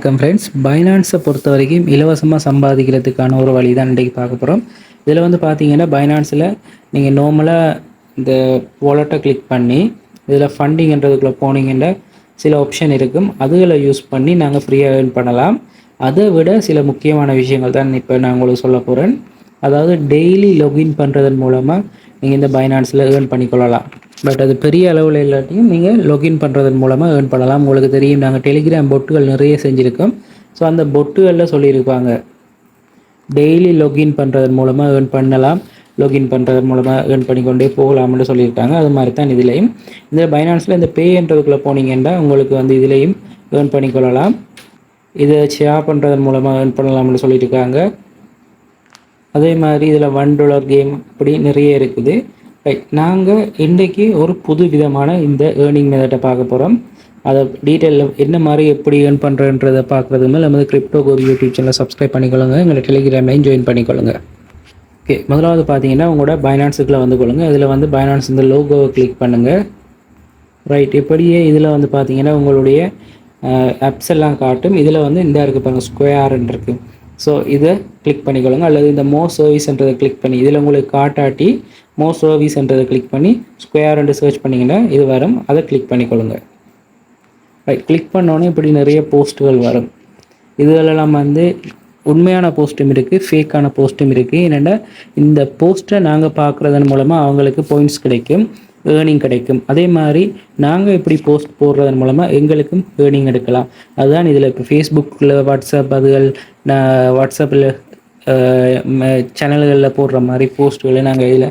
வணக்கம் ஃப்ரெண்ட்ஸ் பைனான்ஸை பொறுத்த வரைக்கும் இலவசமாக சம்பாதிக்கிறதுக்கான ஒரு வழி தான் இன்றைக்கி பார்க்க போகிறோம் இதில் வந்து பார்த்தீங்கன்னா பைனான்ஸில் நீங்கள் நார்மலாக இந்த வாலெட்டை கிளிக் பண்ணி இதில் ஃபண்டிங்ன்றதுக்குள்ளே போனீங்கன்னா சில ஆப்ஷன் இருக்கும். அதுகளை யூஸ் பண்ணி நாங்கள் ஃப்ரீயாக ஏர்ன் பண்ணலாம். அதை விட சில முக்கியமான விஷயங்கள் தான் இப்போ நான் உங்களுக்கு சொல்ல போகிறேன் அதாவது டெய்லி லொகின் பண்ணுறதன் மூலமாக நீங்கள் இந்த பைனான்ஸில் ஏர்ன் பண்ணிக்கொள்ளலாம். பட் அது பெரிய அளவில் இல்லாட்டியும் நீங்கள் லொகின் பண்ணுறதன் மூலமாக ஏர்ன் பண்ணலாம். உங்களுக்கு தெரியும் நாங்கள் டெலிகிராம் பொட்டுகள் நிறைய செஞ்சுருக்கோம். ஸோ அந்த பொட்டுகளில் சொல்லியிருப்பாங்க. டெய்லி லொகின் பண்ணுறதன் மூலமாக ஏர்ன் பண்ணலாம். லொகின் பண்ணுறதன் மூலமாக ஏர்ன் பண்ணிக்கொண்டே போகலாம்னு சொல்லியிருக்காங்க. அது மாதிரி தான் இதுலேயும். இந்த பைனான்ஸில் இந்த பேன்றதுக்குள்ளே போனீங்கன்னா உங்களுக்கு வந்து இதுலேயும் ஏர்ன் பண்ணிக்கொள்ளலாம். இதை ஷேர் பண்ணுறதன் மூலமாக ஏர்ன் பண்ணலாம்னு சொல்லியிருக்காங்க. அதே மாதிரி இதில் ஒன் டாலர் கேம் அப்படி நிறைய இருக்குது. நாங்கள் இன்றைக்கி ஒரு புது விதமான இந்த ஏர்னிங் மெத்தட்டை பார்க்க போகிறோம் அதை டீட்டெயிலில் என்ன மாதிரி எப்படி ஏர்ன் பண்ணுறன்றதை பார்க்குறதுக்கு மேலே நமது கிரிப்டோ கோபி யூடியூப் சேனலை சப்ஸ்கிரைப் பண்ணிக்கொள்ளுங்க. எங்களை டெலிகிராமையும் ஜாயின் பண்ணிக்கொள்ளுங்க. ஓகே முதலாவது பார்த்தீங்கன்னா உங்களோட பைனான்ஸுக்குள்ளே வந்து கொள்ளுங்க. இதில் வந்து பைனான்ஸ் இந்த லோகோவை கிளிக் பண்ணுங்கள் ரைட் இப்படியே இதில் வந்து பார்த்தீங்கன்னா உங்களுடைய ஆப்ஸ் எல்லாம் காட்டும். இதில் வந்து இந்த இருக்குது பாருங்கள் ஸ்கொயர்ன்னு இருக்குது ஸோ இதை கிளிக் பண்ணிக்கொள்ளுங்க. அல்லது இந்த மோ சர்வீஸ்ன்றதை கிளிக் பண்ணி இதில் உங்களுக்கு காட்டாட்டி மோ சர்வீஸ்ன்றதை கிளிக் பண்ணி ஸ்கொயர் ரெண்டு சர்ச் பண்ணிங்கன்னா இது வரும். அதை கிளிக் பண்ணிக்கொள்ளுங்க. ரைட் கிளிக் பண்ணோன்னே இப்படி நிறைய போஸ்ட்டுகள் வரும். இதுகளெல்லாம் வந்து உண்மையான போஸ்ட்டும் இருக்குது ஃபேக்கான போஸ்ட்டும் இருக்குது என்னென்னா இந்த போஸ்ட்டை நாங்கள் பார்க்குறதன் மூலமாக அவங்களுக்கு பாயிண்ட்ஸ் கிடைக்கும் ஏர்னிங் கிடைக்கும். அதே மாதிரி நாங்கள் இப்படி போஸ்ட் போடுறதன் மூலமாக எங்களுக்கும் ஏர்னிங் எடுக்கலாம். அதுதான் இதில் இப்போ ஃபேஸ்புக்கில் வாட்ஸ்அப் அதுகள் நான் வாட்ஸ்அப்பில் சேனல்களில் போடுற மாதிரி போஸ்ட்டுகளை நாங்கள் இதில்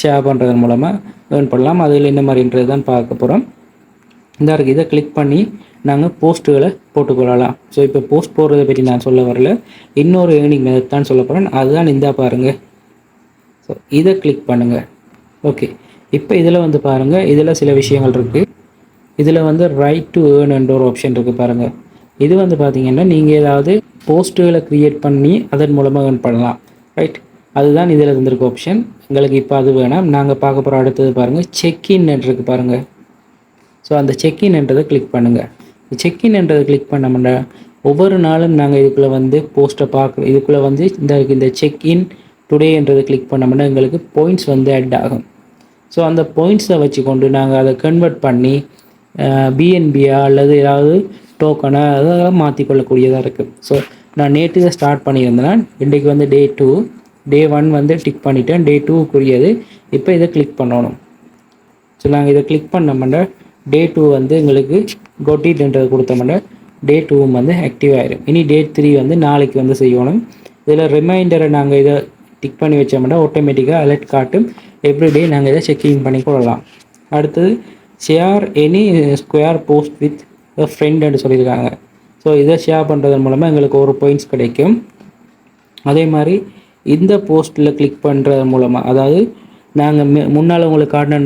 ஷேர் பண்ணுறதன் மூலமாக ஏர்ன் பண்ணலாம். அதில் என்ன மாதிரின்றது தான் பார்க்க போகிறோம் இந்த இருக்குது இதை கிளிக் பண்ணி நாங்கள் போஸ்ட்டுகளை போட்டுக்கொள்ளலாம். ஸோ இப்போ போஸ்ட் போடுறதை பற்றி நான் சொல்ல வரல. இன்னொரு ஏர்னிங் மெத்தட் தான் சொல்ல போகிறேன் அதுதான் இந்த பாருங்கள் ஸோ இதை கிளிக் பண்ணுங்கள் ஓகே இப்போ இதில் வந்து பாருங்கள் இதில் சில விஷயங்கள் இருக்குது இதில் வந்து ரைட் டு ஏர்ன் என்ற ஒரு ஆப்ஷன் இருக்குது பாருங்கள் இது வந்து பார்த்திங்கன்னா நீங்கள் ஏதாவது போஸ்ட்டுகளை க்ரியேட் பண்ணி அதன் மூலமாக ஏர்ன் பண்ணலாம். ரைட் அதுதான் இதில் இருந்திருக்க ஆப்ஷன் எங்களுக்கு இப்போ அது வேணாம். நாங்கள் பார்க்க போகிற அடுத்தது பாருங்கள் செக்இன் இருக்குது பாருங்கள் ஸோ அந்த செக்இன்ன்றதை கிளிக் பண்ணுங்கள் செக்இன்ன்றதை கிளிக் பண்ணோம்னா ஒவ்வொரு நாளும் நாங்கள் இதுக்குள்ளே வந்து போஸ்ட்டை பார்க்க இதுக்குள்ளே வந்து இந்த இந்த செக்இன் டுடேன்றதை கிளிக் பண்ணோம்னா எங்களுக்கு பாயிண்ட்ஸ் வந்து ஆட் ஆகும். ஸோ அந்த பாயிண்ட்ஸை வச்சுக்கொண்டு நாங்கள் அதை கன்வெர்ட் பண்ணி பிஎன்பியா அல்லது ஏதாவது டோக்கனாக அதெல்லாம் மாற்றிக்கொள்ளக்கூடியதாக இருக்குது ஸோ நான் நேற்று தான் ஸ்டார்ட் பண்ணியிருந்தேன்னா இன்றைக்கு வந்து டே டூ டே ஒன் வந்து டிக் பண்ணிவிட்டேன் டே டூக்குரியது இப்போ இதை கிளிக் பண்ணணும். ஸோ நாங்கள் இதை கிளிக் பண்ணோம்னா டே டூ வந்து எங்களுக்கு கொட்டிட்டுன்றது கொடுத்தோம்னா டே டூவும் வந்து ஆக்டிவ் ஆகிரும் இனி டே த்ரீ வந்து நாளைக்கு வந்து செய்யணும். இதில் ரிமைண்டரை நாங்கள் இதை டிக் பண்ணி வச்சோம்னா ஆட்டோமேட்டிக்காக அலர்ட் காட்டும். எவ்ரிடே நாங்கள் இதை செக்கிங் பண்ணி கொள்ளலாம். அடுத்தது share any square post with ஃப்ரெண்டுன்னு சொல்லியிருக்காங்க. ஸோ இதை ஷேர் பண்ணுறதன் மூலமாக எங்களுக்கு ஒரு பாயிண்ட்ஸ் கிடைக்கும். அதே மாதிரி இந்த போஸ்ட்டில் கிளிக் பண்ணுறது மூலமாக அதாவது நாங்கள் முன்னால் உங்களுக்கு காட்டின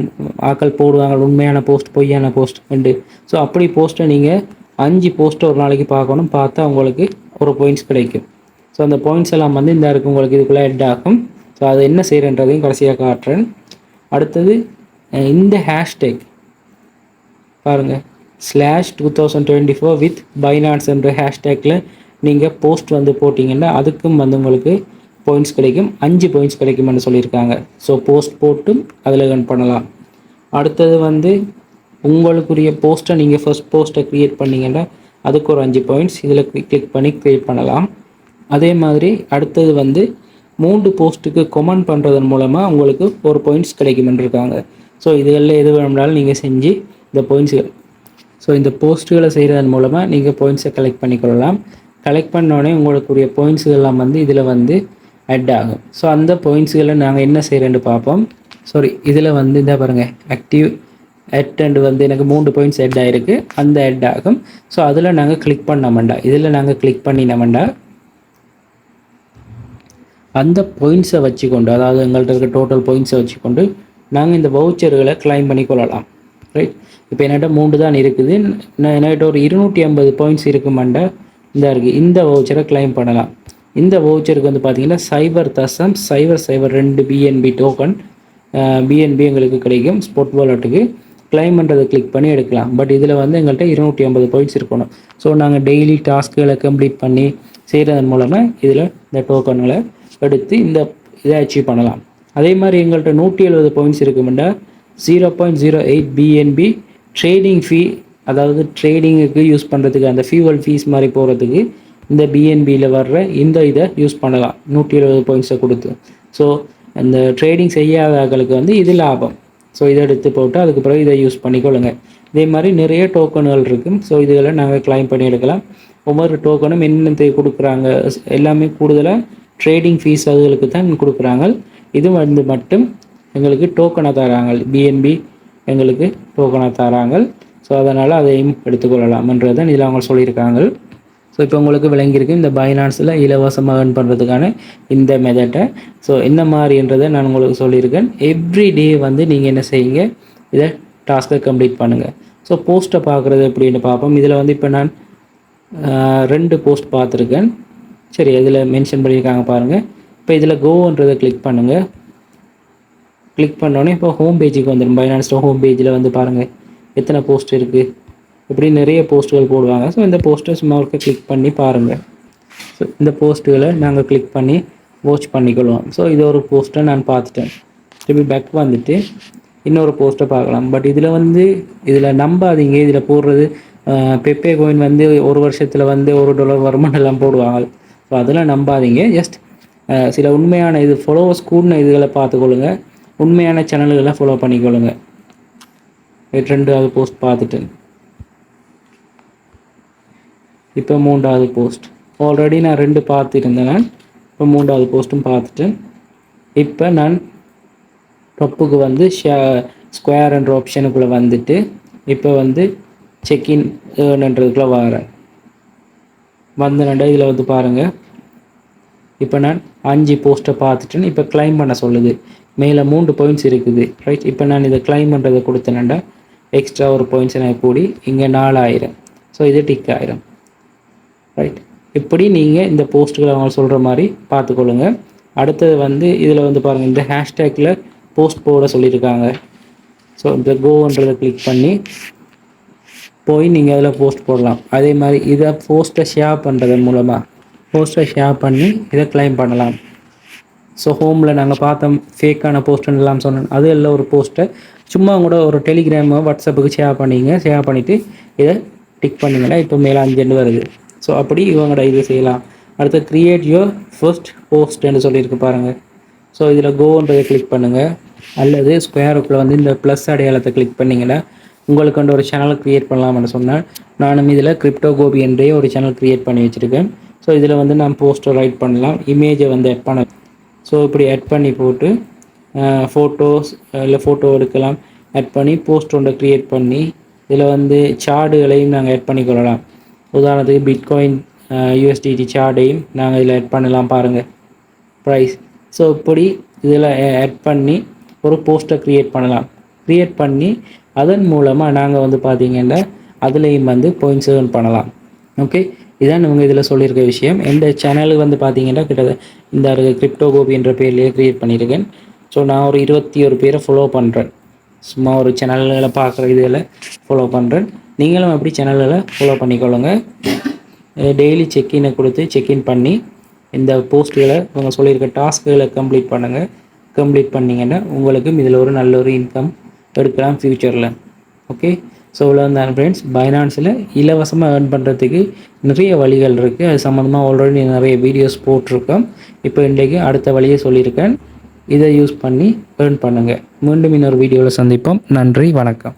ஆக்கள் போடுவாங்க உண்மையான போஸ்ட் பொய்யான போஸ்ட் உண்டு ஸோ அப்படி போஸ்ட்டை நீங்கள் அஞ்சு போஸ்ட்டை ஒரு நாளைக்கு பார்க்கணும் பார்த்தா உங்களுக்கு ஒரு பாயிண்ட்ஸ் கிடைக்கும். ஸோ அந்த பாயிண்ட்ஸ் எல்லாம் வந்து இந்த இருக்கு உங்களுக்கு இதுக்குள்ளே ஹெட் ஆகும். ஸோ அதை என்ன செய்கிறன்றதையும் கடைசியாக காட்டுறேன். அடுத்தது இந்த ஹேஷ்டேக் பாருங்கள் slash two thousand twenty four with finance என்ற ஹேஷ்டேக்கில் நீங்கள் போஸ்ட் வந்து போட்டிங்கன்னா அதுக்கும் வந்து உங்களுக்கு பாயிண்ட்ஸ் கிடைக்கும் அஞ்சு பாயிண்ட்ஸ் கிடைக்கும்னு சொல்லியிருக்காங்க. ஸோ போஸ்ட் போட்டும் அதில் ஏர்ன் பண்ணலாம். அடுத்தது வந்து உங்களுக்குரிய போஸ்ட்டை நீங்கள் ஃபஸ்ட் போஸ்ட்டை க்ரியேட் பண்ணிங்கன்னா அதுக்கு ஒரு அஞ்சு பாயிண்ட்ஸ் இதில் கிளிக் பண்ணி க்ரியேட் பண்ணலாம். அதே மாதிரி அடுத்தது வந்து மூன்று போஸ்ட்டுக்கு கொமெண்ட் பண்ணுறதன் மூலமாக உங்களுக்கு ஒரு பாயிண்ட்ஸ் கிடைக்குமென்று இருக்காங்க. ஸோ இதுகளில் எது வேணும்னாலும் நீங்கள் செஞ்சு இந்த பாயிண்ட்ஸுகள் ஸோ இந்த போஸ்ட்டுகளை செய்கிறதன் மூலமாக நீங்கள் பாயிண்ட்ஸை கலெக்ட் பண்ணிக்கொள்ளலாம். கலெக்ட் பண்ணோடனே உங்களுக்குரிய பாயிண்ட்ஸுகள்லாம் வந்து இதில் வந்து அட் ஆகும். ஸோ அந்த பாயிண்ட்ஸுகளை நாங்கள் என்ன செய்கிறேன்னு பார்ப்போம். சாரி இதில் வந்து இந்த பாருங்கள் ஆக்டிவ் அட் அண்ட் வந்து எனக்கு மூன்று பாயிண்ட்ஸ் எட் ஆகிருக்கு அந்த ஹெட் ஆகும். ஸோ அதில் நாங்கள் கிளிக் பண்ண இதில் நாங்கள் கிளிக் பண்ணினோம்டா அந்த பாயிண்ட்ஸை வச்சுக்கொண்டு அதாவது எங்கள்கிட்ட இருக்க டோட்டல் பாயிண்ட்ஸை வச்சுக்கொண்டு நாங்கள் இந்த வவுச்சர்களை கிளைம் பண்ணி கொள்ளலாம். ரைட் இப்போ என்கிட்ட மூன்று தான் இருக்குது. நான் என்கிட்ட ஒரு இருநூற்றி ஐம்பது பாயிண்ட்ஸ் இருக்குமாண்டா இந்த இருக்குது இந்த வவுச்சரை கிளைம் பண்ணலாம். இந்த வவுச்சருக்கு வந்து பார்த்தீங்கன்னா சைபர் தசம் சைபர் சைபர் ரெண்டு பிஎன்பி டோக்கன் பிஎன்பி எங்களுக்கு கிடைக்கும் ஸ்போர்ட் வாலெட்டுக்கு கிளைம் பண்ணுறதை கிளிக் பண்ணி எடுக்கலாம். பட் இதில் வந்து எங்கள்கிட்ட இருநூற்றி ஐம்பது பாயிண்ட்ஸ் இருக்கணும். ஸோ நாங்கள் டெய்லி டாஸ்க்குகளை கம்ப்ளீட் பண்ணி செய்கிறதன் மூலமாக இதில் இந்த டோக்கன்களை எடுத்து இந்த இதை அச்சீவ் பண்ணலாம். அதே மாதிரி எங்கள்கிட்ட நூற்றி எழுபது points இருக்குமெண்டா. Zero point zero eight BNB trading fee அதாவது ட்ரேடிங்குக்கு யூஸ் பண்ணுறதுக்கு அந்த ஃபியூவல் ஃபீஸ் மாதிரி போகிறதுக்கு இந்த பிஎன்பியில் வர்ற இந்த இதை யூஸ் பண்ணலாம். நூற்றி எழுபது பாயிண்ட்ஸை கொடுத்து. ஸோ அந்த ட்ரேடிங் செய்யாதவர்களுக்கு வந்து இது லாபம். ஸோ இதை எடுத்து போட்டு அதுக்கு பிறகு இதை யூஸ் பண்ணிக்கொள்ளுங்க. இதே மாதிரி நிறைய டோக்கன்கள் இருக்குது ஸோ இதுகளை நாங்கள் கிளைம் பண்ணி எடுக்கலாம். ஒவ்வொரு டோக்கனும் என்னென்ன கொடுக்குறாங்க? எல்லாமே கூடுதலாக ட்ரேடிங் ஃபீஸ் அதுகளுக்கு தான் கொடுக்குறாங்க. இது வந்து மட்டும் எங்களுக்கு டோக்கனை தராங்க. பிஎன்பி எங்களுக்கு டோக்கனை தராங்க. ஸோ அதனால் அதையும் எடுத்துக்கொள்ளலாம்ன்றது தான் இதில் அவங்க சொல்லியிருக்காங்க. ஸோ இப்போ உங்களுக்கு விளங்கியிருக்கு இந்த பைனான்ஸில் இலவசமாக ஏர்ன் பண்ணுறதுக்கான இந்த மெதட்டை ஸோ என்ன மாதிரின்றதை நான் உங்களுக்கு சொல்லியிருக்கேன். எவ்ரி டே வந்து நீங்கள் என்ன செய்யுங்க? இதை டாஸ்க்கை கம்ப்ளீட் பண்ணுங்கள் ஸோ போஸ்ட்டை பார்க்குறது எப்படின்னு பார்ப்போம். இதில் வந்து இப்போ நான் ரெண்டு போஸ்ட் பார்த்துருக்கேன். சரி இதில் மென்ஷன் பண்ணியிருக்காங்க பாருங்கள் இப்போ இதில் கோன்றதை கிளிக் பண்ணுங்கள் கிளிக் பண்ணோன்னே இப்போ ஹோம் பேஜுக்கு வந்துடும் பைனான்ஸில் ஹோம் பேஜில் வந்து பாருங்கள் எத்தனை போஸ்ட் இருக்குது இப்படி நிறைய போஸ்ட்டுகள் போடுவாங்க. ஸோ இந்த போஸ்ட்டை சும்மா ஒருக்க கிளிக் பண்ணி பாருங்கள் ஸோ இந்த போஸ்ட்டுகளை நாங்கள் கிளிக் பண்ணி வாட்ச் பண்ணிக்கொள்வோம். ஸோ இது ஒரு போஸ்ட்டை நான் பார்த்துட்டேன். திருப்பி பேக் வந்துட்டு இன்னொரு போஸ்ட்டை பார்க்கலாம். பட் இதில் வந்து இதில் நம்பாதீங்க. இதில் போடுறது பெப்பே கோயின் வந்து ஒரு வருஷத்தில் வந்து ஒரு டாலர் வருமானம்லாம் போடுவாங்க. ஸோ அதெல்லாம் நம்பாதீங்க. ஜஸ்ட் சில உண்மையான இது ஃபாலோவர்ஸ் கூடின இதுகளை பார்த்துக்கொள்ளுங்க. உண்மையான சேனல்களை ஃபாலோ பண்ணிக்கொள்ளுங்க. ரெண்டாவது போஸ்ட் பார்த்துட்டேன். இப்போ மூன்றாவது போஸ்ட் ஆல்ரெடி நான் ரெண்டு பார்த்துருந்தேன். நான் இப்போ மூன்றாவது போஸ்ட்டும் பார்த்துட்டேன் இப்போ நான் டொப்புக்கு வந்து ஷே ஸ்கொயர் என்ற ஆப்ஷனுக்குள்ளே வந்துட்டு இப்போ வந்து செக்இன் ஏர்ன்ன்றதுக்குள்ளே வரேன். வந்தனண்டா இதில் வந்து பாருங்கள் இப்போ நான் அஞ்சு போஸ்ட்டை பார்த்துட்டேன் இப்போ கிளைம் பண்ண சொல்லுது. மேலே மூன்று பாயிண்ட்ஸ் இருக்குது. ரைட் இப்போ நான் இதை கிளைம் பண்ணுறதை கொடுத்தேனண்டா எக்ஸ்ட்ரா ஒரு பாயிண்ட்ஸ் எனக்கு கூடி இங்கே நாலாயிரம். ஸோ இது டிக் ஆயிரம். ரைட் இப்படி நீங்கள் இந்த போஸ்ட்டுகளை அவங்க சொல்கிற மாதிரி பார்த்துக்கொள்ளுங்க. அடுத்தது வந்து இதில் வந்து பாருங்கள் இந்த ஹேஷ்டேக்கில் போஸ்ட் போட சொல்லியிருக்காங்க. ஸோ இந்த கோன்றதை கிளிக் பண்ணி போய் நீங்கள் அதில் போஸ்ட் போடலாம். அதே மாதிரி இதை போஸ்ட்டை ஷேர் பண்ணுறதன் மூலமாக போஸ்ட்டை ஷேர் பண்ணி இதை கிளைம் பண்ணலாம். ஸோ ஹோமில் நாங்கள் பார்த்தோம் ஃபேக்கான போஸ்ட்டுன்னு எல்லாம் சொன்னோம் அது எல்லாம் ஒரு போஸ்ட்டை சும்மா கூட ஒரு டெலிகிராமோ வாட்ஸ்அப்புக்கு ஷேர் பண்ணிங்க ஷேர் பண்ணிவிட்டு இதை டிக் பண்ணிங்கன்னா இப்போ மேலே அஞ்சு வருது. ஸோ அப்படி இவங்களோட இது செய்யலாம். அடுத்து க்ரியேட் யோர் ஃபர்ஸ்ட் போஸ்ட்னு சொல்லியிருக்கு பாருங்கள் ஸோ இதில் கோன்றதை கிளிக் பண்ணுங்கள் அல்லது ஸ்கொயருக்குள்ளே வந்து இந்த ப்ளஸ் அடையாளத்தை கிளிக் பண்ணிங்கன்னா உங்களுக்கு வந்து ஒரு சேனல் க்ரியேட் பண்ணலாம்னு சொன்னால் நானும் இதில் கிரிப்டோ கோபி என்றே ஒரு சேனல் க்ரியேட் பண்ணி வச்சுருக்கேன். ஸோ இதில் வந்து நான் போஸ்டர் ரைட் பண்ணலாம். இமேஜை வந்து ஆட் பண்ண. ஸோ இப்படி ஆட் பண்ணி போட்டு ஃபோட்டோஸ் இல்லை ஃபோட்டோ எடுக்கலாம். ஆட் பண்ணி போஸ்ட் ஒன்றை க்ரியேட் பண்ணி இதில் வந்து சார்டுகளையும் நாங்கள் ஆட் பண்ணிக்கொள்ளலாம். உதாரணத்துக்கு பிட்காயின் யூஎஸ்டிடி சார்டையும் நாங்கள் இதில் ஆட் பண்ணலாம் பாருங்கள் ப்ரைஸ் ஸோ இப்படி இதில் ஆட் பண்ணி ஒரு போஸ்ட்டை க்ரியேட் பண்ணலாம். க்ரியேட் பண்ணி அதன் மூலமாக நாங்கள் வந்து பார்த்திங்கன்னா அதுலேயும் வந்து பாயிண்ட்ஸ் ஏர்ன் பண்ணலாம். ஓகே இதான் இவங்க இதில் சொல்லியிருக்க விஷயம். எந்த சேனலுக்கு வந்து பார்த்தீங்கன்னா கிட்ட இந்த கிரிப்டோ கோபி என்ற பேர்லேயே க்ரியேட் பண்ணியிருக்கேன். ஸோ நான் ஒரு இருபத்தி ஒரு பேரை ஃபாலோ பண்ணுறேன் சும்மா ஒரு சேனல்களை பார்க்குற இதில் ஃபாலோ பண்ணுறேன் நீங்களும் அப்படி சேனல்களை ஃபாலோ பண்ணிக்கொள்ளுங்க. டெய்லி செக்இனை கொடுத்து செக்இன் பண்ணி இந்த போஸ்ட்டுகளை இவங்க சொல்லியிருக்க டாஸ்க்குகளை கம்ப்ளீட் பண்ணுங்கள் கம்ப்ளீட் பண்ணிங்கன்னா உங்களுக்கும் இதில் ஒரு நல்ல ஒரு இன்கம் எடுக்கலாம் ஃப்யூச்சரில் ஓகே ஸோ இவ்வளோ தான் ஃப்ரெண்ட்ஸ் பைனான்ஸில் இலவசமாக ஏர்ன் பண்ணுறதுக்கு நிறைய வழிகள் இருக்குது அது சம்மந்தமாக ஆல்ரெடி நிறைய வீடியோஸ் போட்டிருக்கோம். இப்போ இன்றைக்கு அடுத்த வழியை சொல்லியிருக்கேன். இதை யூஸ் பண்ணி ஏர்ன் பண்ணுங்கள் மீண்டும் இன்னொரு வீடியோவில் சந்திப்போம். நன்றி வணக்கம்.